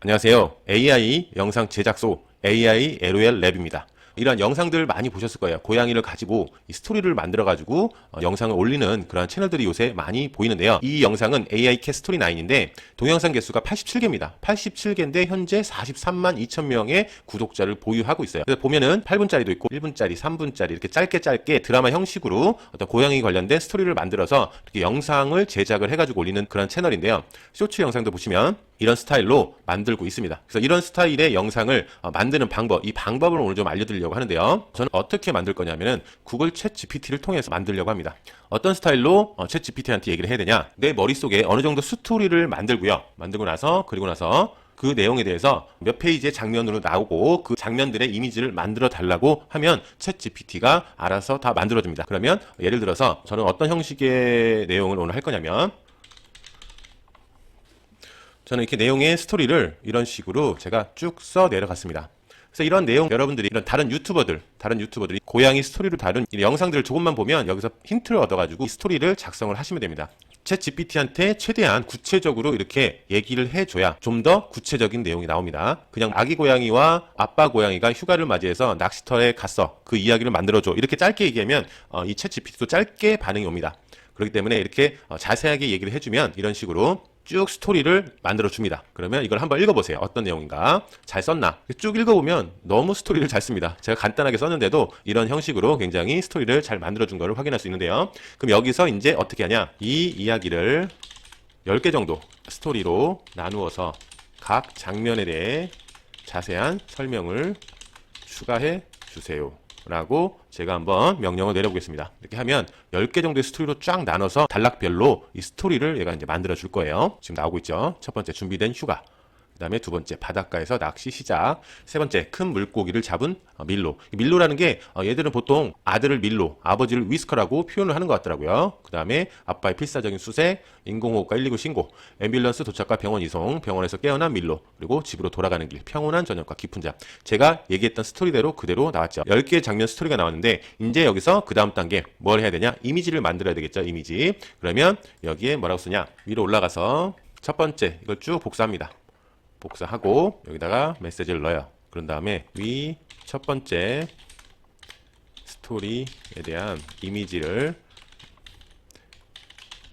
안녕하세요. AI 영상 제작소 AI LOL 랩입니다. 이런 영상들 많이 보셨을 거예요. 고양이를 가지고 이 스토리를 만들어가지고 어, 영상을 올리는 그런 채널들이 요새 많이 보이는데요. 이 영상은 AI 캣 스토리 9인데 동영상 개수가 87개입니다. 87개인데 현재 43만 2천 명의 구독자를 보유하고 있어요. 그래서 보면은 8분짜리도 있고 1분짜리, 3분짜리 이렇게 짧게 짧게 드라마 형식으로 어떤 고양이 관련된 스토리를 만들어서 이렇게 영상을 제작을 해가지고 올리는 그런 채널인데요. 쇼츠 영상도 보시면 이런 스타일로 만들고 있습니다. 그래서 이런 스타일의 영상을 어, 만드는 방법, 이 방법을 오늘 좀 알려드리려고 하는데요. 저는 어떻게 만들 거냐면은 구글 챗 GPT를 통해서 만들려고 합니다. 어떤 스타일로 어, 챗 GPT한테 얘기를 해야 되냐? 내 머릿속에 어느 정도 스토리를 만들고요. 만들고 나서 그리고 나서 그 내용에 대해서 몇 페이지의 장면으로 나오고 그 장면들의 이미지를 만들어 달라고 하면 챗 GPT가 알아서 다 만들어 줍니다. 그러면 예를 들어서 저는 어떤 형식의 내용을 오늘 할 거냐면 저는 이렇게 내용의 스토리를 이런 식으로 제가 쭉 써 내려갔습니다. 그래서 이런 내용 여러분들이 이런 다른 유튜버들, 다른 유튜버들이 고양이 스토리를 다룬 이 영상들을 조금만 보면 여기서 힌트를 얻어가지고 이 스토리를 작성을 하시면 됩니다. 챗 GPT한테 최대한 구체적으로 이렇게 얘기를 해줘야 좀 더 구체적인 내용이 나옵니다. 그냥 아기 고양이와 아빠 고양이가 휴가를 맞이해서 낚시터에 갔어. 그 이야기를 만들어줘. 이렇게 짧게 얘기하면 어, 이챗 GPT도 짧게 반응이 옵니다. 그렇기 때문에 이렇게 어, 자세하게 얘기를 해주면 이런 식으로 쭉 스토리를 만들어 줍니다. 그러면 이걸 한번 읽어보세요. 어떤 내용인가? 잘 썼나? 쭉 읽어보면 너무 스토리를 잘 씁니다. 제가 간단하게 썼는데도 이런 형식으로 굉장히 스토리를 잘 만들어 준 거를 확인할 수 있는데요. 그럼 여기서 이제 어떻게 하냐? 이 이야기를 10개 정도 스토리로 나누어서 각 장면에 대해 자세한 설명을 추가해 주세요. 라고 제가 한번 명령을 내려보겠습니다. 이렇게 하면 10개 정도의 스토리로 쫙 나눠서 단락별로 이 스토리를 얘가 이제 만들어 줄 거예요. 지금 나오고 있죠. 첫 번째 준비된 휴가. 그 다음에 두 번째 바닷가에서 낚시 시작. 세 번째 큰 물고기를 잡은 어, 밀로. 이 밀로라는 게 어, 얘들은 보통 아들을 밀로 아버지를 위스커라고 표현을 하는 것 같더라고요. 그 다음에 아빠의 필사적인 수색 인공호흡과 119 신고 앰뷸런스 도착과 병원 이송 병원에서 깨어난 밀로 그리고 집으로 돌아가는 길 평온한 저녁과 깊은 잠. 제가 얘기했던 스토리대로 그대로 나왔죠. 10개의 장면 스토리가 나왔는데 이제 여기서 그 다음 단계 뭘 해야 되냐? 이미지를 만들어야 되겠죠 이미지. 그러면 여기에 뭐라고 쓰냐? 위로 올라가서 첫 번째 이걸 쭉 복사합니다 복사하고 여기다가 메시지를 넣어요. 그런 다음에 위 첫 번째 스토리에 대한 이미지를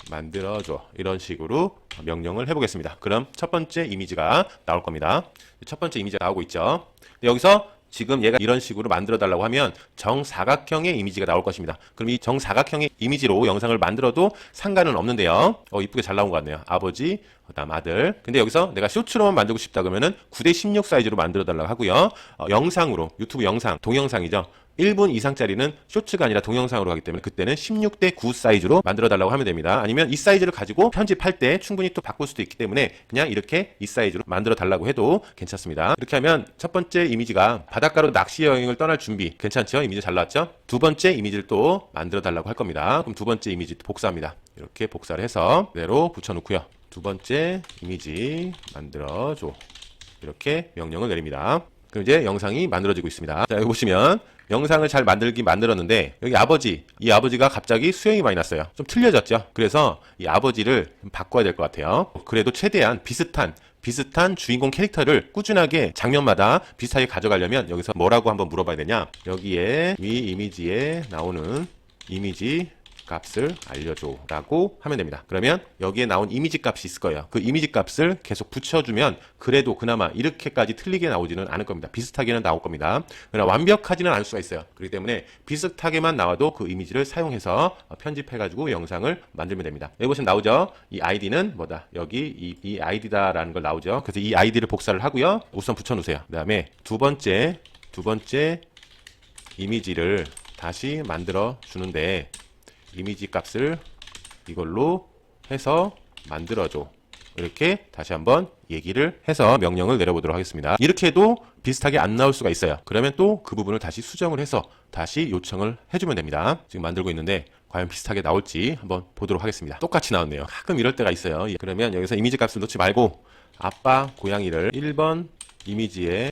만들어줘. 이런 식으로 명령을 해보겠습니다. 그럼 첫 번째 이미지가 나올 겁니다. 첫 번째 이미지가 나오고 있죠. 여기서 지금 얘가 이런 식으로 만들어 달라고 하면 정사각형의 이미지가 나올 것입니다. 그럼 이 정사각형의 이미지로 영상을 만들어도 상관은 없는데요. 어, 이쁘게 잘 나온 것 같네요. 아버지, 그다음 아들. 근데 여기서 내가 쇼츠로만 만들고 싶다 그러면은 9대 16 사이즈로 만들어 달라고 하고요. 어, 영상으로 유튜브 영상, 동영상이죠. 1분 이상짜리는 쇼츠가 아니라 동영상으로 하기 때문에 그때는 16대 9 사이즈로 만들어 달라고 하면 됩니다. 아니면 이 사이즈를 가지고 편집할 때 충분히 또 바꿀 수도 있기 때문에 그냥 이렇게 이 사이즈로 만들어 달라고 해도 괜찮습니다. 이렇게 하면 첫 번째 이미지가 바닷가로 낚시 여행을 떠날 준비. 괜찮죠? 이미지 잘 나왔죠? 두 번째 이미지를 또 만들어 달라고 할 겁니다. 그럼 두 번째 이미지 복사합니다. 이렇게 복사를 해서 그대로 붙여놓고요. 두 번째 이미지 만들어줘. 이렇게 명령을 내립니다. 그럼 이제 영상이 만들어지고 있습니다. 자, 여기 보시면 영상을 잘 만들긴 만들었는데 여기 아버지, 이 아버지가 갑자기 수영이 많이 났어요. 좀 틀려졌죠? 그래서 이 아버지를 좀 바꿔야 될 것 같아요. 그래도 최대한 비슷한 비슷한 주인공 캐릭터를 꾸준하게 장면마다 비슷하게 가져가려면 여기서 뭐라고 한번 물어봐야 되냐? 여기에 위 이미지에 나오는 이미지 값을 알려줘 라고 하면 됩니다. 그러면 여기에 나온 이미지 값이 있을 거예요. 그 이미지 값을 계속 붙여주면 그래도 그나마 이렇게까지 틀리게 나오지는 않을 겁니다. 비슷하게는 나올 겁니다. 그러나 완벽하지는 않을 수가 있어요. 그렇기 때문에 비슷하게만 나와도 그 이미지를 사용해서 편집해 가지고 영상을 만들면 됩니다. 여기 보시면 나오죠? 이 아이디는 뭐다? 여기 이, 이 아이디다 라는 걸 나오죠? 그래서 이 아이디를 복사를 하고요. 우선 붙여 놓으세요. 그 다음에 두 번째, 두 번째 이미지를 다시 만들어 주는데 이미지 값을 이걸로 해서 만들어줘. 이렇게 다시 한번 얘기를 해서 명령을 내려보도록 하겠습니다. 이렇게 해도 비슷하게 안 나올 수가 있어요. 그러면 또 그 부분을 다시 수정을 해서 다시 요청을 해주면 됩니다. 지금 만들고 있는데 과연 비슷하게 나올지 한번 보도록 하겠습니다. 똑같이 나왔네요. 가끔 이럴 때가 있어요. 예, 그러면 여기서 이미지 값을 놓지 말고 아빠 고양이를 1번 이미지에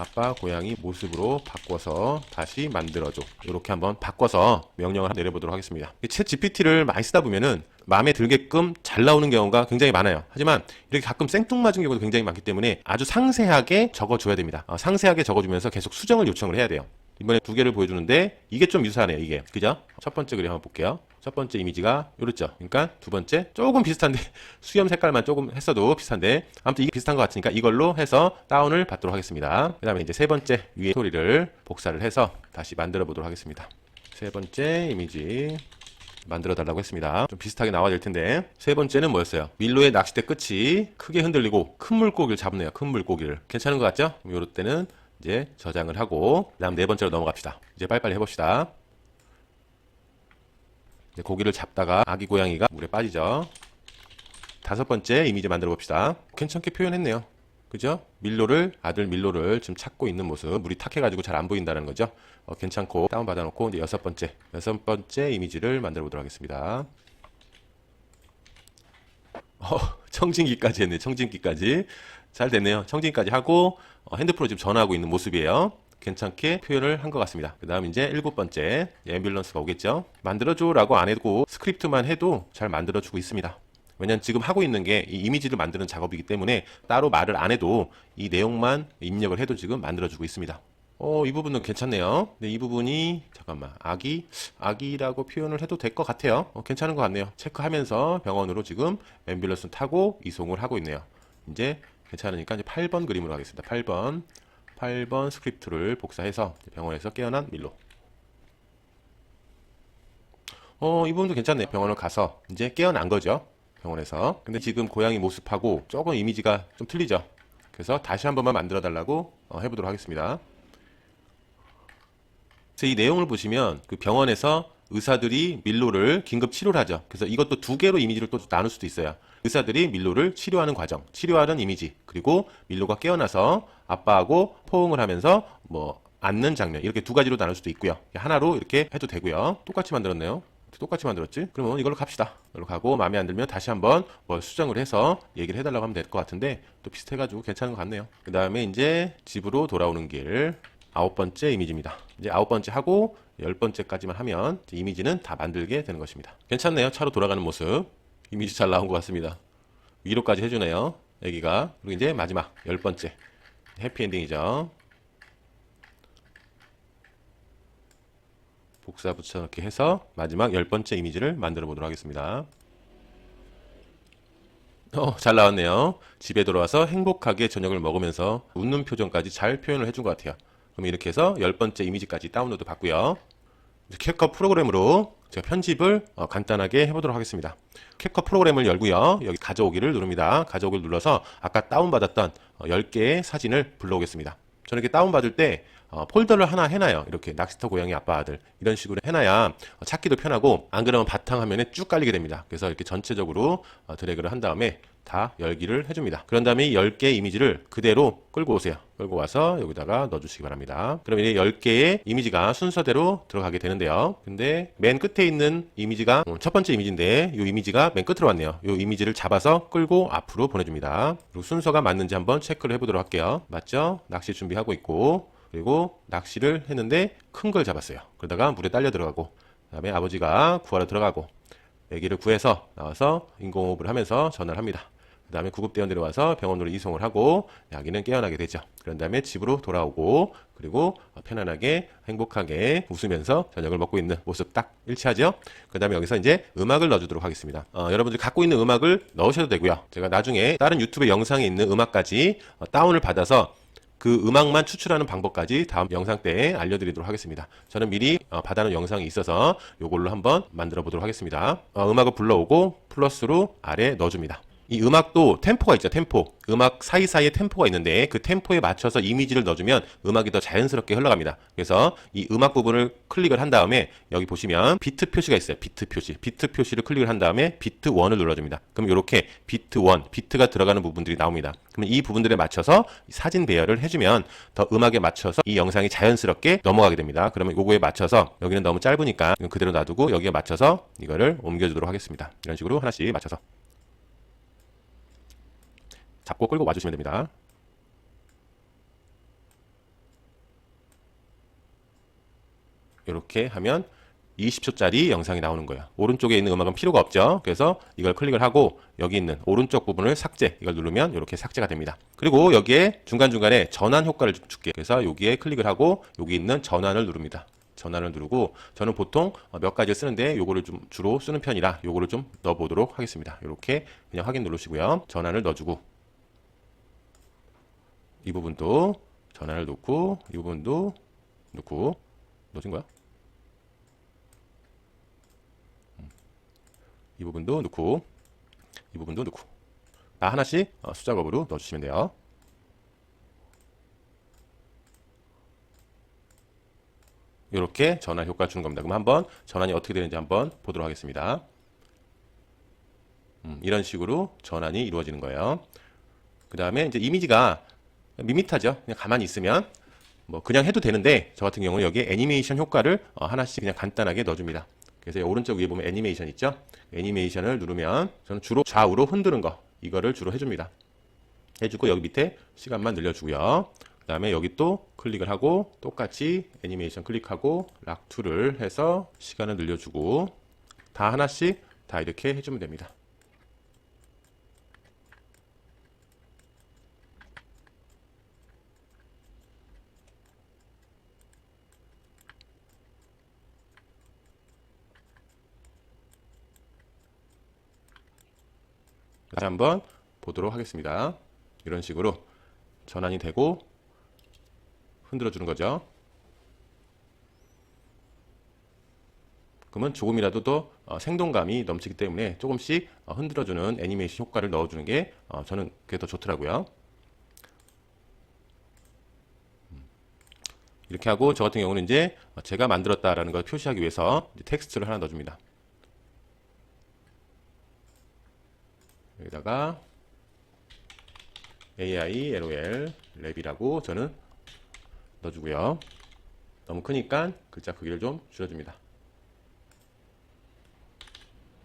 아빠 고양이 모습으로 바꿔서 다시 만들어줘. 이렇게 한번 바꿔서 명령을 내려보도록 하겠습니다. 챗 GPT를 많이 쓰다 보면은 마음에 들게끔 잘 나오는 경우가 굉장히 많아요. 하지만 이렇게 가끔 생뚱맞은 경우도 굉장히 많기 때문에 아주 상세하게 적어줘야 됩니다. 어, 상세하게 적어주면서 계속 수정을 요청을 해야 돼요. 이번에 두 개를 보여주는데 이게 좀 유사하네요. 이게 그죠? 첫 번째 그림 한번 볼게요. 첫 번째 이미지가 요렇죠. 그러니까 두 번째 조금 비슷한데 수염 색깔만 조금 했어도 비슷한데 아무튼 이게 비슷한 것 같으니까 이걸로 해서 다운을 받도록 하겠습니다. 그 다음에 이제 세 번째 위에 소리를 복사를 해서 다시 만들어 보도록 하겠습니다. 세 번째 이미지 만들어 달라고 했습니다. 좀 비슷하게 나와야 될 텐데 세 번째는 뭐였어요? 밀로의 낚싯대 끝이 크게 흔들리고 큰 물고기를 잡네요. 큰 물고기를 괜찮은 것 같죠? 요럴 때는 이제 저장을 하고 그다음 네 번째로 넘어갑시다. 이제 빨리빨리 해봅시다. 고기를 잡다가 아기 고양이가 물에 빠지죠. 다섯 번째 이미지 만들어 봅시다. 괜찮게 표현했네요. 그죠? 밀로를 아들 밀로를 지금 찾고 있는 모습 물이 탁해가지고 잘 안 보인다는 거죠. 어, 괜찮고 다운 받아놓고 이제 여섯 번째 여섯 번째 이미지를 만들어 보도록 하겠습니다. 어, 청진기까지 했네. 청진기까지 잘 됐네요. 청진기까지 하고 어, 핸드폰으로 지금 전화하고 있는 모습이에요. 괜찮게 표현을 한 것 같습니다. 그 다음 이제 일곱 번째 앰뷸런스가 오겠죠. 만들어줘 라고 안 해도 스크립트만 해도 잘 만들어주고 있습니다. 왜냐면 지금 하고 있는 게 이 이미지를 만드는 작업이기 때문에 따로 말을 안 해도 이 내용만 입력을 해도 지금 만들어주고 있습니다. 어, 이 부분은 괜찮네요. 근데 이 부분이 잠깐만 아기 아기라고 표현을 해도 될 것 같아요. 어, 괜찮은 것 같네요. 체크하면서 병원으로 지금 앰뷸런스 타고 이송을 하고 있네요. 이제 괜찮으니까 이제 8번 그림으로 가겠습니다. 8번 8번 스크립트를 복사해서 병원에서 깨어난 밀로. 어, 이 부분도 괜찮네요. 병원을 가서 이제 깨어난 거죠. 병원에서. 근데 지금 고양이 모습하고 조금 이미지가 좀 틀리죠. 그래서 다시 한 번만 만들어 달라고 어, 해보도록 하겠습니다. 이 내용을 보시면 그 병원에서 의사들이 밀로를 긴급 치료를 하죠. 그래서 이것도 두 개로 이미지를 또 나눌 수도 있어요. 의사들이 밀로를 치료하는 과정, 치료하는 이미지, 그리고 밀로가 깨어나서 아빠하고 포옹을 하면서 뭐 앉는 장면 이렇게 두 가지로 나눌 수도 있고요. 하나로 이렇게 해도 되고요. 똑같이 만들었네요. 똑같이 만들었지? 그러면 이걸로 갑시다. 이걸로 가고 마음에 안 들면 다시 한번 뭘 수정을 해서 얘기를 해달라고 하면 될 것 같은데 또 비슷해가지고 괜찮은 것 같네요. 그 다음에 이제 집으로 돌아오는 길 아홉 번째 이미지입니다. 이제 아홉 번째 하고 열 번째까지만 하면 이미지는 다 만들게 되는 것입니다. 괜찮네요. 차로 돌아가는 모습. 이미지 잘 나온 것 같습니다. 위로까지 해주네요. 여기가. 그리고 이제 마지막 열 번째. 해피엔딩이죠. 복사 붙여넣기 해서 마지막 열 번째 이미지를 만들어 보도록 하겠습니다. 어, 잘 나왔네요. 집에 돌아와서 행복하게 저녁을 먹으면서 웃는 표정까지 잘 표현을 해준 것 같아요. 그럼 이렇게 해서 열 번째 이미지까지 다운로드 받고요. 캡컷 프로그램으로 제가 편집을 어, 간단하게 해보도록 하겠습니다. 캡컷 프로그램을 열고요. 여기 가져오기를 누릅니다. 가져오기를 눌러서 아까 다운받았던 어, 10개의 사진을 불러오겠습니다. 저는 이렇게 다운받을 때 어, 폴더를 하나 해놔요. 이렇게 낚시터 고양이 아빠 아들 이런 식으로 해놔야 어, 찾기도 편하고 안 그러면 바탕 화면에 쭉 깔리게 됩니다. 그래서 이렇게 전체적으로 어, 드래그를 한 다음에 다 열기를 해줍니다. 그런 다음에 이 10개의 이미지를 그대로 끌고 오세요. 끌고 와서 여기다가 넣어주시기 바랍니다. 그럼 이제 10개의 이미지가 순서대로 들어가게 되는데요. 근데 맨 끝에 있는 이미지가 어, 첫 번째 이미지인데 이 이미지가 맨 끝으로 왔네요. 이 이미지를 잡아서 끌고 앞으로 보내줍니다. 그리고 순서가 맞는지 한번 체크를 해보도록 할게요. 맞죠? 낚시 준비하고 있고 그리고 낚시를 했는데 큰 걸 잡았어요. 그러다가 물에 딸려 들어가고 그다음에 아버지가 구하러 들어가고 아기를 구해서 나와서 인공호흡을 하면서 전화를 합니다. 그 다음에 구급대원들이 와서 병원으로 이송을 하고 아기는 깨어나게 되죠. 그런 다음에 집으로 돌아오고 그리고 편안하게 행복하게 웃으면서 저녁을 먹고 있는 모습 딱 일치하죠. 그 다음에 여기서 이제 음악을 넣어주도록 하겠습니다. 어, 여러분들이 갖고 있는 음악을 넣으셔도 되고요. 제가 나중에 다른 유튜브 영상에 있는 음악까지 어, 다운을 받아서 그 음악만 추출하는 방법까지 다음 영상 때 알려드리도록 하겠습니다. 저는 미리 어, 받아놓은 영상이 있어서 이걸로 한번 만들어 보도록 하겠습니다. 어, 음악을 불러오고 플러스로 아래 넣어줍니다. 이 음악도 템포가 있죠, 템포. 음악 사이사이에 템포가 있는데 그 템포에 맞춰서 이미지를 넣어주면 음악이 더 자연스럽게 흘러갑니다. 그래서 이 음악 부분을 클릭을 한 다음에 여기 보시면 비트 표시가 있어요. 비트 표시. 비트 표시를 클릭을 한 다음에 비트 1을 눌러줍니다. 그럼 이렇게 비트 1, 비트가 들어가는 부분들이 나옵니다. 그러면 이 부분들에 맞춰서 사진 배열을 해주면 더 음악에 맞춰서 이 영상이 자연스럽게 넘어가게 됩니다. 그러면 요거에 맞춰서 여기는 너무 짧으니까 그대로 놔두고 여기에 맞춰서 이거를 옮겨주도록 하겠습니다. 이런 식으로 하나씩 맞춰서. 잡고 끌고 와주시면 됩니다. 이렇게 하면 20초짜리 영상이 나오는 거예요. 오른쪽에 있는 음악은 필요가 없죠. 그래서 이걸 클릭을 하고 여기 있는 오른쪽 부분을 삭제 이걸 누르면 이렇게 삭제가 됩니다. 그리고 여기에 중간중간에 전환 효과를 좀 줄게요. 그래서 여기에 클릭을 하고 여기 있는 전환을 누릅니다. 전환을 누르고 저는 보통 어, 몇 가지를 쓰는데 요거를 좀 주로 쓰는 편이라 요거를 좀 넣어보도록 하겠습니다. 이렇게 그냥 확인 누르시고요. 전환을 넣어주고 이 부분도 전환을 놓고 이 부분도 놓고 넣어진 거야? 음. 이 부분도 넣고 이 부분도 넣고 다 하나씩 어, 수작업으로 넣어주시면 돼요. 이렇게 전환 효과 주는 겁니다. 그럼 한번 전환이 어떻게 되는지 한번 보도록 하겠습니다. 음, 이런 식으로 전환이 이루어지는 거예요. 그 다음에 이제 이미지가 밋밋하죠. 그냥 가만히 있으면 뭐 그냥 해도 되는데 저 같은 경우는 여기에 애니메이션 효과를 어, 하나씩 그냥 간단하게 넣어줍니다. 그래서 이 오른쪽 위에 보면 애니메이션 있죠. 애니메이션을 누르면 저는 주로 좌우로 흔드는 거 이거를 주로 해줍니다. 해주고 여기 밑에 시간만 늘려주고요. 그 다음에 여기 또 클릭을 하고 똑같이 애니메이션 클릭하고 락2를 해서 시간을 늘려주고 다 하나씩 다 이렇게 해주면 됩니다. 다시 한번 보도록 하겠습니다. 이런 식으로 전환이 되고 흔들어 주는 거죠. 그러면 조금이라도 더 어, 생동감이 넘치기 때문에 조금씩 어, 흔들어 주는 애니메이션 효과를 넣어 주는 게 어, 저는 그게 더 좋더라고요. 음. 이렇게 하고 저 같은 경우는 이제 제가 만들었다라는 걸 표시하기 위해서 텍스트를 하나 넣어줍니다. 여기다가 AI LOL 랩이라고 저는 넣어주고요. 너무 크니까 글자 크기를 좀 줄여줍니다.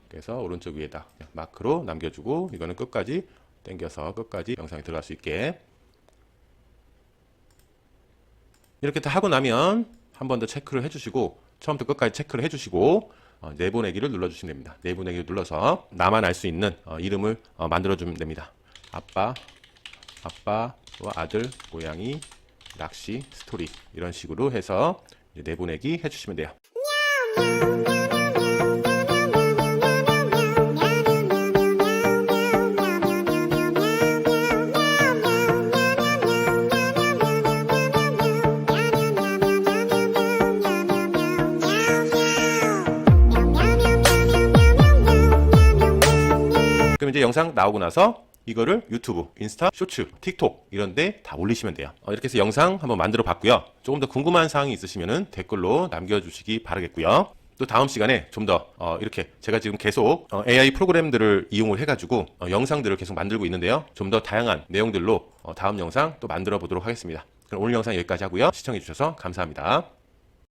그래서 오른쪽 위에다 마크로 남겨주고 이거는 끝까지 당겨서 끝까지 영상에 들어갈 수 있게 이렇게 다 하고 나면 한 번 더 체크를 해주시고 처음부터 끝까지 체크를 해주시고 어, 내보내기를 눌러주시면 됩니다. 내보내기를 눌러서 나만 알 수 있는 어, 이름을 어, 만들어주면 됩니다. 아빠, 아빠와 아들, 고양이, 낚시, 스토리 이런 식으로 해서 내보내기 해주시면 돼요. 그럼 이제 영상 나오고 나서 이거를 유튜브, 인스타, 쇼츠, 틱톡 이런데 다 올리시면 돼요. 어, 이렇게 해서 영상 한번 만들어 봤고요. 조금 더 궁금한 사항이 있으시면 댓글로 남겨주시기 바라겠고요. 또 다음 시간에 좀더 어, 이렇게 제가 지금 계속 어, AI 프로그램들을 이용을 해가지고 어, 영상들을 계속 만들고 있는데요. 좀 더 다양한 내용들로 어, 다음 영상 또 만들어 보도록 하겠습니다. 그럼 오늘 영상 여기까지 하고요. 시청해주셔서 감사합니다.